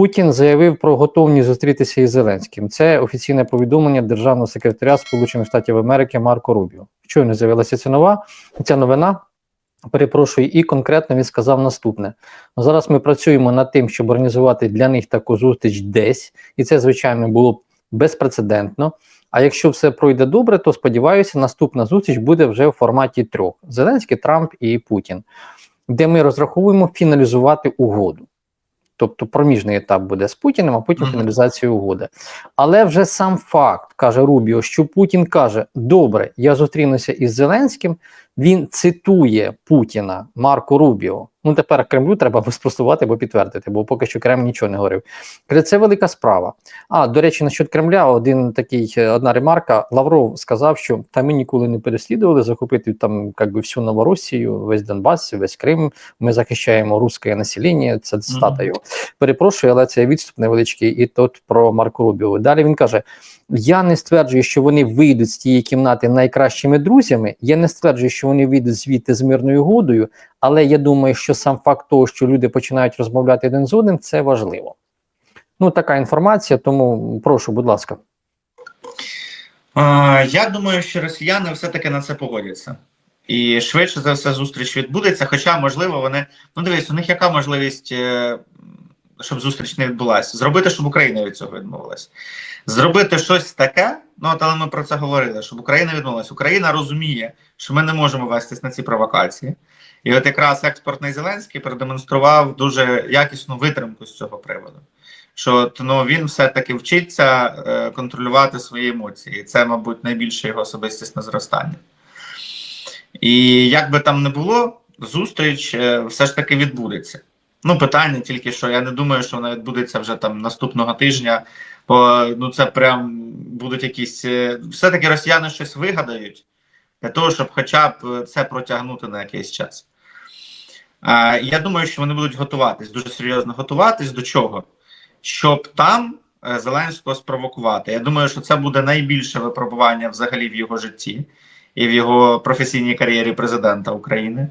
Путін заявив про готовність зустрітися із Зеленським. Це офіційне повідомлення державного секретаря Сполучених Штатів Америки Марко Рубіо. Щойно з'явилася ця нова ця новина. Перепрошую, і конкретно він сказав наступне: зараз ми працюємо над тим, щоб організувати для них таку зустріч десь, і це звичайно було б безпрецедентно. А якщо все пройде добре, то сподіваюся, наступна зустріч буде вже в форматі трьох: Зеленський, Трамп і Путін, де ми розраховуємо фіналізувати угоду. Тобто проміжний етап буде з Путіним, а потім фіналізація угоди. Але вже сам факт каже Рубіо, що Путін каже: Добре, я зустрінуся із Зеленським. Він цитує Путіна Марко Рубіо. Ну тепер Кремлю треба спростувати або підтвердити, бо поки що Кремль нічого не говорив. Каже, це велика справа. А до речі, насчет Кремля, один такий е, одна ремарка. Лавров сказав, що та ми ніколи не переслідували захопити там як би всю Новоросію, весь Донбас, весь Крим. Ми захищаємо русське населення. Це цитата його. Перепрошую, але це відступ невеличкий, і тут про Марко Рубіо. Далі він каже: я не стверджую, що вони вийдуть з тієї кімнати найкращими друзями. Я не стверджую, що вони вийдуть звідти з мирною угодою, але я думаю, що сам факт того, що люди починають розмовляти один з одним, це важливо. Ну, така інформація, тому прошу, будь ласка. Я думаю, що росіяни все-таки на це погодяться. І швидше за все зустріч відбудеться. Хоча, можливо, вони. Ну, дивись, у них яка можливість, е, щоб зустріч не відбулася? Зробити, щоб Україна від цього відмовилася. Зробити щось таке, ну але ми про це говорили, щоб Україна відмовилася. Україна розуміє, що ми не можемо вестись на ці провокації. І от якраз експортний Зеленський продемонстрував дуже якісну витримку з цього приводу. Що ну, він все-таки вчиться е, контролювати свої емоції. І це, мабуть, найбільше його особистісне зростання. І як би там не було, зустріч е, все ж таки відбудеться. Ну, питання тільки що я не думаю, що вона відбудеться вже там наступного тижня, бо ну це прям будуть якісь. е, Все-таки росіяни щось вигадають для того, щоб хоча б це протягнути на якийсь час. А, я думаю, що вони будуть готуватись, дуже серйозно готуватись до чого? Щоб там е, Зеленського спровокувати. Я думаю, що це буде найбільше випробування взагалі в його житті і в його професійній кар'єрі президента України,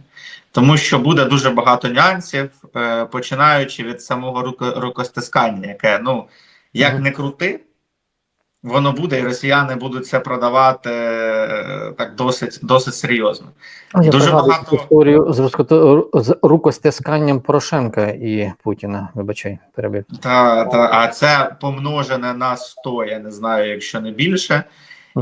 тому що буде дуже багато нюансів, е, починаючи від самого руко- рукостискання, яке ну як не крути, воно буде, і росіяни будуть це продавати е, так досить досить серйозно. Я Дуже багато- історію з, розкото- з рукостисканням Порошенка і Путіна. Вибачай, перебив. Та, та, а це помножене на 100, я не знаю, якщо не більше.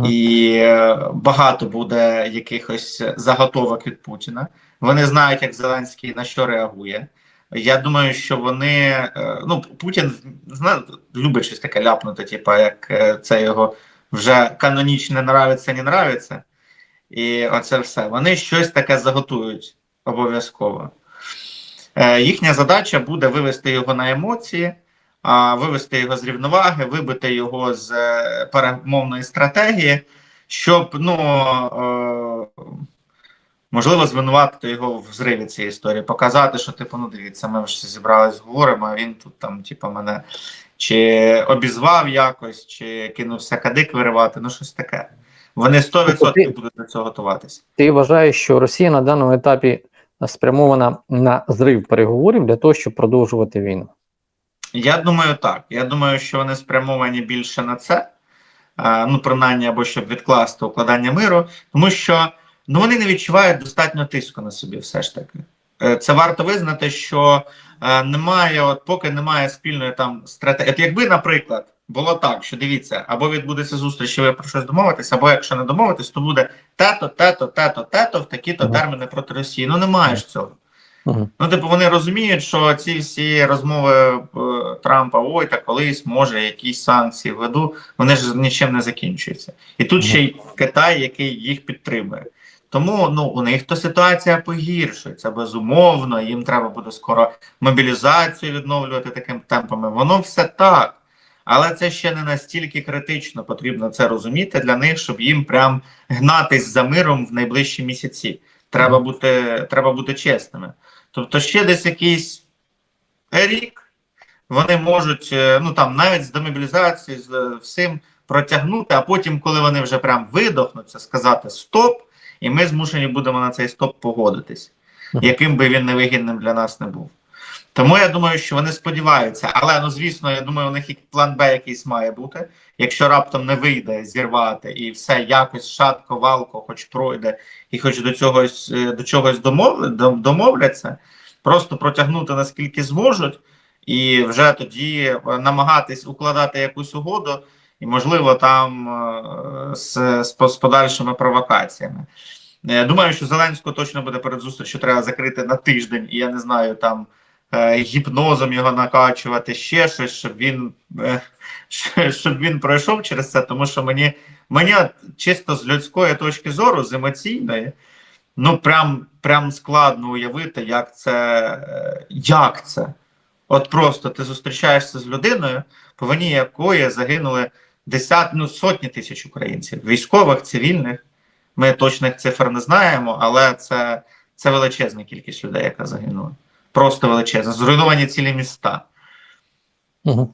І е, багато буде якихось заготовок від Путіна. Вони знають, як Зеленський на що реагує. Я думаю, що вони е, ну Путін зна, любить щось таке ляпнути, типу, як е, це його вже канонічно не нравиться, не нравиться. І оце все. Вони щось таке заготують обов'язково. Їхня задача буде вивести його на емоції, вивести його з рівноваги, вибити його з е, перемовної стратегії, щоб ну е, можливо звинуватити його в зриві цієї історії, показати, що типу, ну дивіться, ми вже зібрались, говоримо, а він тут там, типу, мене чи обізвав якось, чи кинувся кадик виривати, ну щось таке. Вони 100% будуть до цього готуватися. Ти вважаєш, що Росія на даному етапі спрямована на зрив переговорів для того, щоб продовжувати війну? Я думаю, так. Я думаю, що вони спрямовані більше на це, ну, принаймні, або щоб відкласти укладання миру, тому що ну, вони не відчувають достатньо тиску на собі, все ж таки. Е, Це варто визнати, що е, немає, от поки немає спільної там стратегії. От якби, наприклад, було так, що дивіться, або відбудеться зустріч, і ви про щось домовитесь, або якщо не домовитесь, то буде тето, тето, тето, тето в такі-то терміни проти Росії. Ну немає ж цього. Угу. Ну, типу, вони розуміють, що ці всі розмови е, Трампа, ой, та колись може якісь санкції введу, вони ж нічим не закінчуються. І тут ще й Китай, який їх підтримує. Тому ну у них то ситуація погіршується безумовно. Їм треба буде скоро мобілізацію відновлювати такими темпами. Воно все так. Але це ще не настільки критично, потрібно це розуміти для них, щоб їм прям гнатись за миром в найближчі місяці. Треба бути, треба бути чесними. Тобто, ще десь якийсь рік вони можуть, е, ну там навіть з демобілізацією, з е, всім протягнути, а потім, коли вони вже прям видохнуться, сказати стоп, і ми змушені будемо на цей стоп погодитись, яким би він невигідним для нас не був. Тому я думаю, що вони сподіваються. Але ну звісно, я думаю, у них і план Б якийсь має бути. Якщо раптом не вийде зірвати і все якось шатко, валко, хоч пройде, і хоч до чогось е, до чогось домов, домовляться, просто протягнути наскільки зможуть, і вже тоді е, намагатись укладати якусь угоду, і можливо там е, з, з, з подальшими провокаціями. Думаю, що Зеленського точно буде перед зустрічю треба закрити на тиждень, і я не знаю там гіпнозом його накачувати, ще щось, щоб він е, щоб він пройшов через це. Тому що мені, мені чисто з людської точки зору, з емоційної, ну прям, прям складно уявити, як це, е, як це. От просто ти зустрічаєшся з людиною, по вині якої загинули десят, ну, сотні тисяч українців, військових, цивільних. Ми точних цифр не знаємо, але це, це величезна кількість людей, яка загинула. Просто величезна. Зруйновані цілі міста. Угу.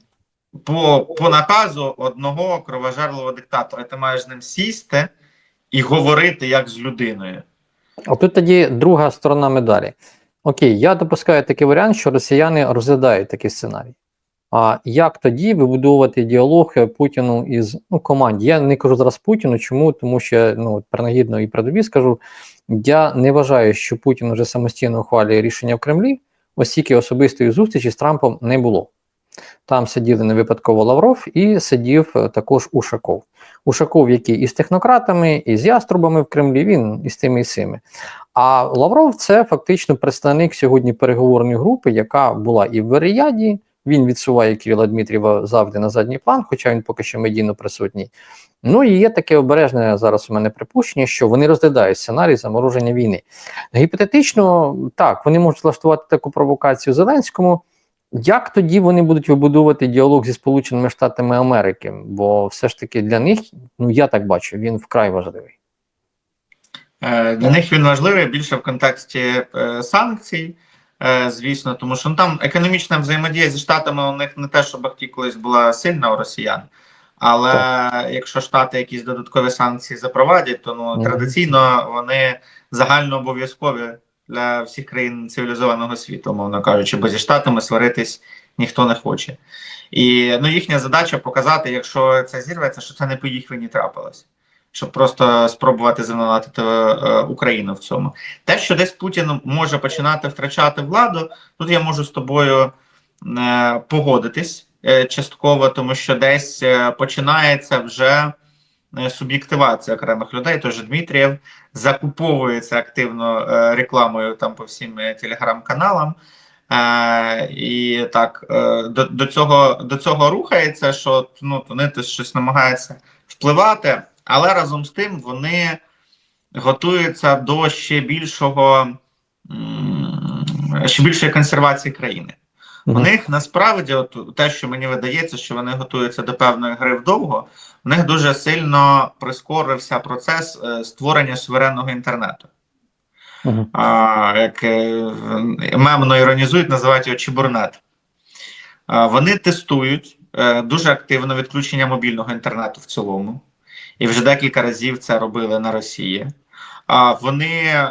По, по наказу одного кровожерливого диктатора ти маєш з ним сісти і говорити як з людиною. А тут тоді друга сторона медалі. Окей, я допускаю такий варіант, що росіяни розглядають такий сценарій. А як тоді вибудовувати діалог Путіну із ну, команді? Я не кажу зараз Путіну. Чому? Тому що ну принагідно і при скажу, я не вважаю, що Путін вже самостійно ухвалює рішення в Кремлі, оскільки особистої зустрічі з Трампом не було. Там сиділи не випадково Лавров і сидів е, також Ушаков. Ушаков, який і з технократами, і з яструбами в Кремлі, він і з тими і сими. А Лавров це фактично представник сьогодні переговорної групи, яка була і в Веріяді. Він відсуває Кирила Дмитрієва завжди на задній план, хоча він поки що медійно присутній. Ну і є таке обережне зараз у мене припущення, що вони розглядають сценарій замороження війни. Гіпотетично, так, вони можуть влаштувати таку провокацію Зеленському. Як тоді вони будуть вибудовувати діалог зі Сполученими Штатами Америки? Бо все ж таки для них, ну я так бачу, він вкрай важливий. Е, Для них він важливий більше в контексті е, санкцій, звісно, тому що ну, там економічна взаємодія зі Штатами у них не те, що бахті колись була сильна у росіян. Але якщо Штати якісь додаткові санкції запровадять, то ну Мгм. традиційно вони загально обов'язкові для всіх країн цивілізованого світу, умовно кажучи, бо зі Штатами сваритись ніхто не хоче. І ну, їхня задача показати, якщо це зірветься, що це не по їх вині трапилось. Щоб просто спробувати звинуватити е, Україну в цьому. Те, що десь Путін може починати втрачати владу, тут я можу з тобою е, погодитись е, частково, тому що десь починається вже суб'єктивація окремих людей. Тож Дмитрієв закуповується активно е, рекламою там по всім телеграм-каналам. Е, і так е, до, до, цього, до цього рухається, що ну, вони щось намагаються впливати, але разом з тим вони готуються до ще більшого ще більшої консервації країни. У них насправді, от те, що мені видається, що вони готуються до певної гри вдовго, у них дуже сильно прискорився процес е, створення суверенного інтернету. Мгм. А, як е, мемно іронізують, називають його чебурнет. А, вони тестують е, дуже активно відключення мобільного інтернету в цілому, і вже декілька разів це робили на Росії. А вони е,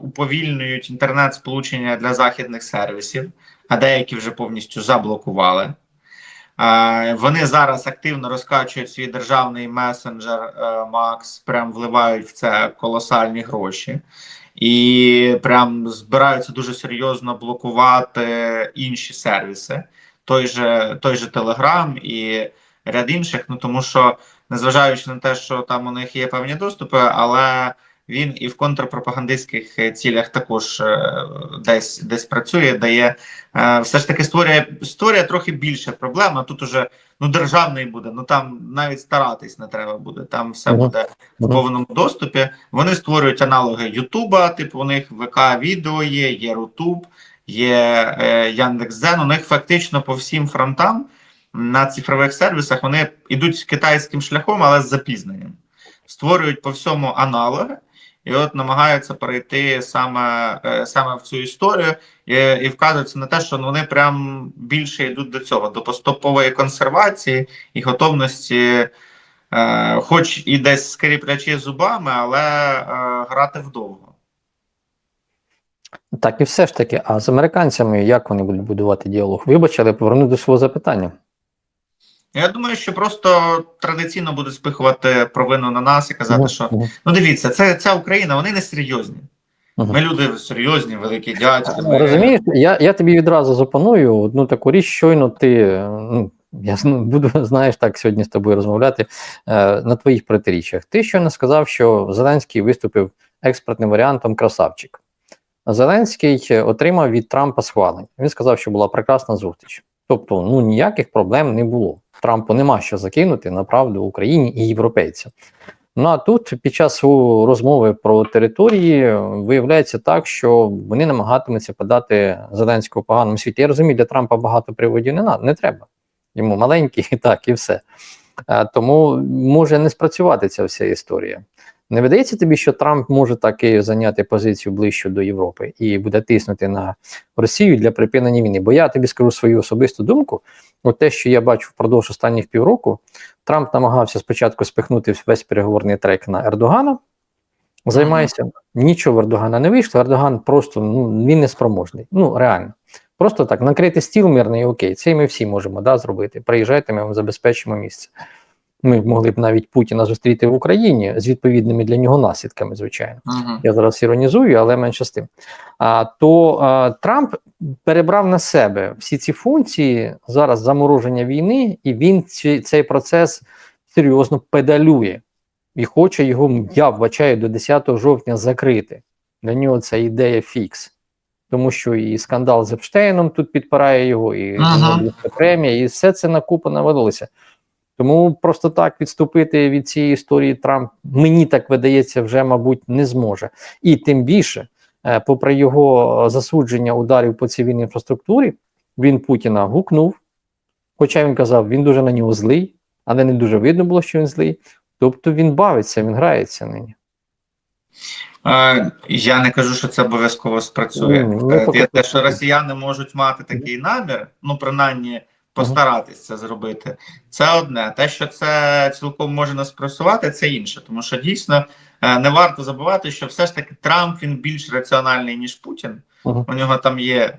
уповільнюють інтернет-сполучення для західних сервісів, а деякі вже повністю заблокували. Е, Вони зараз активно розкачують свій державний месенджер е, прям вливають в це колосальні гроші, і прям збираються дуже серйозно блокувати інші сервіси, той же той же Telegram і ряд інших. Ну тому що, незважаючи на те, що там у них є певні доступи, але він і в контрпропагандистських е, цілях також е, десь десь працює, дає е, все ж таки створює створює трохи більше проблем. А тут уже ну державний буде. Ну там навіть старатись не треба буде. Там все буде в повному доступі. Вони створюють аналоги Ютуба, типу у них ВК відео є, є Рутуб, є Яндекс.Зен. У них фактично по всім фронтам на цифрових сервісах вони йдуть китайським шляхом, але з запізненням. Створюють по всьому аналоги. І от намагаються перейти саме е, саме в цю історію і, і вказуються на те, що вони прям більше йдуть до цього, до поступової консервації і готовності, е, хоч і десь скріплячи зубами, але е, грати вдовго. Так, і все ж таки, а з американцями як вони будуть будувати діалог? Вибач, але поверну до свого запитання. Я думаю, що просто традиційно будуть спихувати провину на нас і казати, що ну дивіться, це ця Україна, вони не серйозні. Ми люди серйозні, великі дядьки. ми- Розумієш, я, я тобі відразу запоную одну таку річ, щойно ти ну, я буду, знаєш, так сьогодні з тобою розмовляти е, на твоїх протиріччях. Ти щойно сказав, що Зеленський виступив експертним варіантом красавчик. Зеленський е, отримав від Трампа схвалення. Він сказав, що була прекрасна зустріч. Тобто, ну ніяких проблем не було. Трампу нема що закинути на правду Україні і європейцям. Ну а тут під час розмови про території виявляється так, що вони намагатимуться подати Зеленського поганому світі. Я розумію, для Трампа багато приводів не, не треба. Йому маленький, і так, і все. Тому може не спрацювати ця вся історія. Не видається тобі, що Трамп може таки зайняти позицію ближче до Європи і буде тиснути на Росію для припинення війни? Бо я тобі скажу свою особисту думку: от те, що я бачу впродовж останніх півроку, Трамп намагався спочатку спихнути весь переговорний трек на Ердогана. Займається, нічого в Ердогана не вийшло. Ердоган просто ну, він не спроможний. Ну, реально. Просто так, накрити стіл мирний, окей, це ми всі можемо да, зробити. Приїжджайте, ми вам забезпечимо місце. Ми могли б навіть Путіна зустріти в Україні з відповідними для нього наслідками, звичайно. Мгм. Я зараз іронізую, але менше з тим. А, то а, Трамп перебрав на себе всі ці функції зараз замороження війни, і він ці, цей процес серйозно педалює і хоче його, я вбачаю, до 10 жовтня закрити. Для нього це ідея фікс. Тому що і скандал з Епштейном тут підпирає його, і Ага. Премія, і все це на купу навалилося. Тому просто так відступити від цієї історії Трамп, мені так видається, вже, мабуть, не зможе. І тим більше, е, попри його засудження ударів по цивільній інфраструктурі, він Путіна гукнув. Хоча він казав, він дуже на нього злий, але не дуже видно було, що він злий. Тобто він бавиться, він грається нині. Е, Я не кажу, що це обов'язково спрацює. Е, те, що росіяни можуть мати такий намір, ну принаймні постаратись це зробити, це одне. Те, що це цілком може не спрацювати, це інше. Тому що дійсно е, не варто забувати, що все ж таки Трамп він більш раціональний, ніж Путін. У нього там є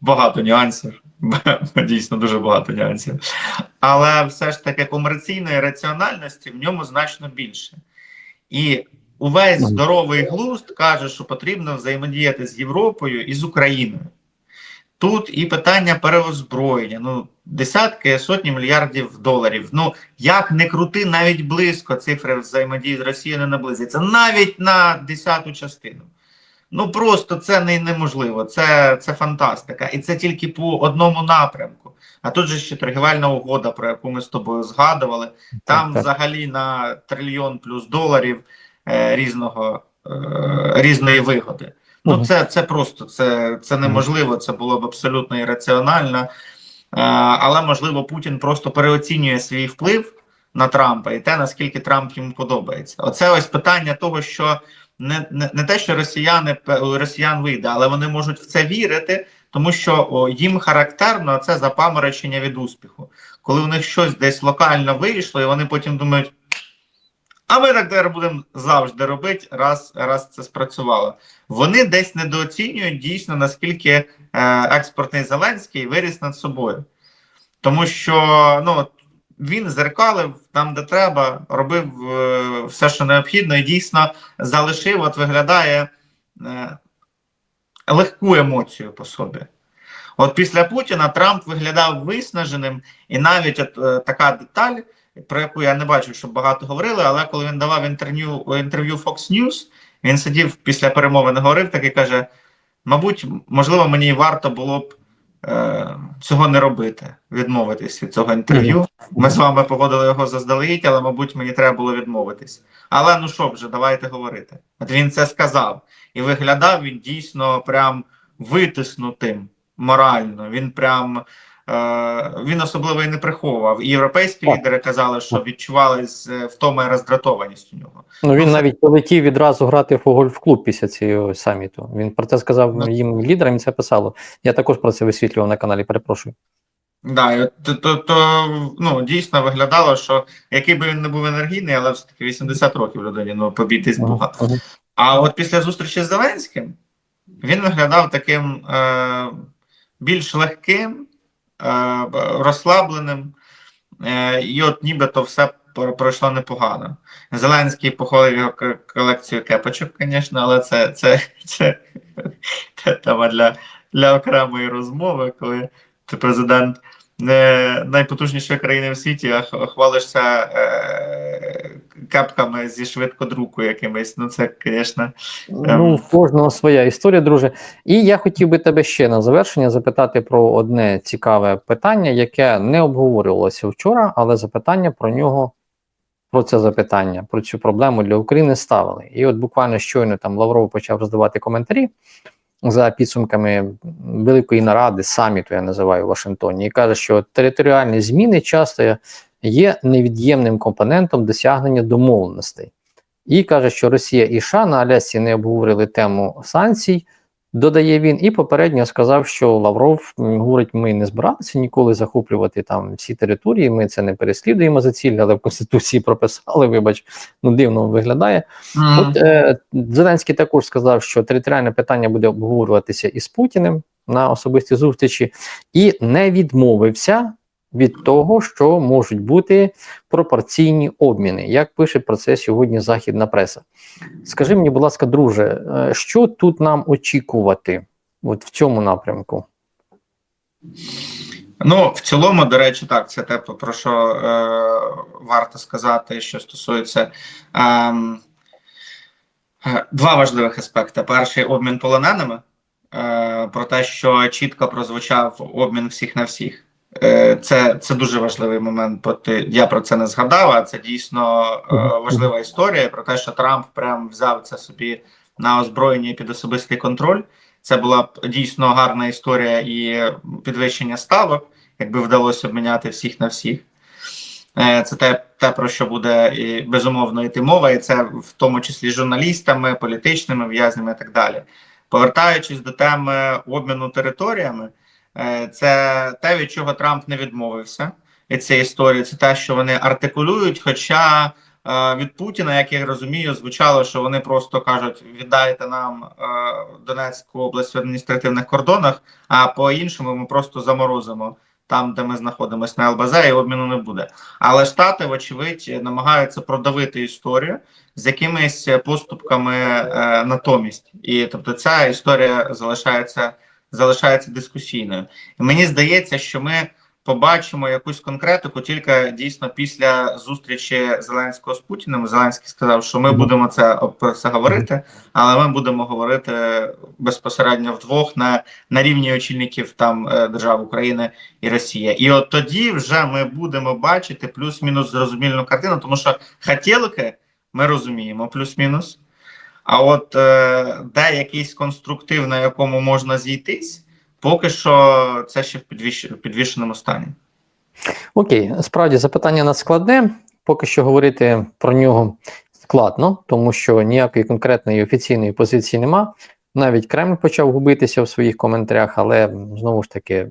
багато нюансів. Дійсно, дуже багато нюансів. Але все ж таки комерційної раціональності в ньому значно більше. І увесь здоровий глузд каже, що потрібно взаємодіяти з Європою і з Україною. Тут і питання переозброєння, ну десятки, сотні мільярдів доларів. Ну як не крути, навіть близько цифри взаємодії з Росією не наблизиться, навіть на десяту частину. Ну просто це не, неможливо. Це, це фантастика. І це тільки по одному напрямку. А тут же ще торгівельна угода, про яку ми з тобою згадували. Там Так, так. взагалі на трильйон плюс доларів е, різного е, різної вигоди. Ну, це, це просто це, це неможливо, це було б абсолютно ірраціонально. Е, але можливо, Путін просто переоцінює свій вплив на Трампа і те, наскільки Трамп йому подобається. Оце ось питання того, що не, не, не те, що росіяни росіян вийде, але вони можуть в це вірити, тому що о, їм характерно це запаморочення від успіху. Коли у них щось десь локально вийшло, і вони потім думають. А ми так тепер будемо завжди робити, раз, раз це спрацювало. Вони десь недооцінюють дійсно, наскільки е, експортний Зеленський виріс над собою. Тому що ну, він зеркалив там, де треба, робив е, все, що необхідно, і дійсно залишив, от виглядає е, легку емоцію по собі. От після Путіна Трамп виглядав виснаженим, і навіть от, е, така деталь, про яку я не бачив, щоб багато говорили, але коли він давав інтерв'ю інтерв'ю Fox News, він сидів після перемовини, говорив так і каже: мабуть, можливо, мені варто було б е, цього не робити, відмовитись від цього інтерв'ю. Ми з вами погодили його заздалегідь, але, мабуть, мені треба було відмовитись. Але ну що вже, давайте говорити. От він це сказав. І виглядав він дійсно прям витиснутим морально. Він прям він особливо і не приховував. І європейські Так. лідери казали, що відчувались е, втома і роздратованість у нього. Ну він навіть полетів відразу грати в гольф-клуб після цього саміту. Він про це сказав Ну. їм лідерам, і це писало. Я також про це висвітлював на каналі. Перепрошую. Да, то, то, то ну, дійсно виглядало, що який би він не був енергійний, але все-таки 80 років людині, ну побійтесь Бога. А от після зустрічі з Зеленським він виглядав таким е, більш легким, е, розслабленим, е, і от нібито все пройшло непогано. Зеленський похвалив його колекцію кепочок, звісно, але це, це, це, це тема для, для окремої розмови, коли ти президент не найпотужнішої країни в світі, а хвалишся е, кепками зі швидкодруку якимись. Ну, це, звісно, Ну, в кожного своя історія, друже. І я хотів би тебе ще на завершення запитати про одне цікаве питання, яке не обговорювалося вчора, але запитання про нього, про це запитання, про цю проблему для України ставили. І от буквально щойно там Лавров почав роздавати коментарі за підсумками великої наради, саміту, я називаю в Вашингтоні, і каже, що територіальні зміни часто є невід'ємним компонентом досягнення домовленостей. І каже, що Росія і США на Алясці не обговорили тему санкцій, додає він, і попередньо сказав, що Лавров говорить: ми не збиралися ніколи захоплювати там всі території, ми це не переслідуємо за ціль, але в Конституції прописали, вибач, ну дивно виглядає. От е, Зеленський також сказав, що територіальне питання буде обговорюватися із Путіним на особистій зустрічі, і не відмовився від того, що можуть бути пропорційні обміни, як пише про це сьогодні західна преса. Скажи мені, будь ласка, друже, е, що тут нам очікувати от в цьому напрямку? Ну, в цілому, до речі, так, це те, про що е, варто сказати, що стосується ем, е, два важливих аспекти. Перший обмін полоненими, е, про те, що чітко прозвучав обмін всіх на всіх. Е, це, це дуже важливий момент. бо ти- Я про це не згадав, а це дійсно е, важлива історія про те, що Трамп прям взяв це собі на озброєння і під особистий контроль. Це була б дійсно гарна історія і підвищення ставок, якби вдалося обміняти всіх на всіх. Е, Це те, те, про що буде і, безумовно йти мова, і це в тому числі журналістами, політичними в'язнями і так далі. Повертаючись до теми обміну територіями, це те, від чого Трамп не відмовився. І ця історія це те, що вони артикулюють. Хоча е, від Путіна, як я розумію, звучало, що вони просто кажуть: віддайте нам е, Донецьку область в адміністративних кордонах, а по-іншому ми просто заморозимо там, де ми знаходимося на ЛБЗ, і обміну не буде. Але Штати, вочевидь, намагаються продавити історію з якимись поступками е, натомість. І тобто ця історія залишається, залишається дискусійною. І мені здається, що ми побачимо якусь конкретику тільки дійсно після зустрічі Зеленського з Путіним. Зеленський сказав, що ми будемо це про це говорити, але ми будемо говорити безпосередньо вдвох на, на рівні очільників там е, держав України і Росія. І от тоді вже ми будемо бачити плюс-мінус зрозумільну картину, тому що хотілки ми розуміємо плюс-мінус. А от е, де якийсь конструктив, на якому можна зійтись, поки що це ще в підвіш... підвішеному стані. Окей, справді запитання надскладне. Поки що говорити про нього складно, тому що ніякої конкретної офіційної позиції нема. Навіть Кремль почав губитися в своїх коментарях, але знову ж таки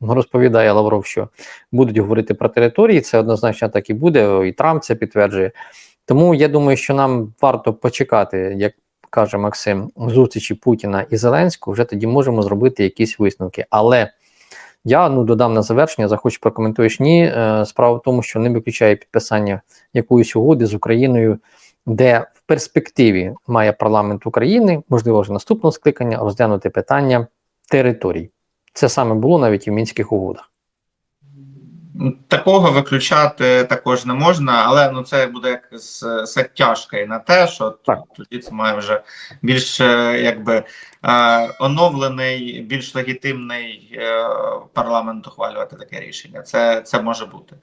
розповідає Лавров, що будуть говорити про території. Це однозначно так і буде, і Трамп це підтверджує. Тому я думаю, що нам варто почекати, як каже Максим, зустрічі Путіна і Зеленського. Вже тоді можемо зробити якісь висновки. Але я ну додам на завершення, захочу прокоментуєш. Ні, е, справа в тому, що не виключає підписання якоїсь угоди з Україною, де в перспективі має парламент України, можливо, вже наступного скликання, розглянути питання територій. Це саме було навіть і в мінських угодах. Такого виключати також не можна, але ну це буде як з з тяжкою на те, що Так. тоді це має вже більш е, якби е, оновлений, більш легітимний е, парламент ухвалювати таке рішення. Це, це може бути.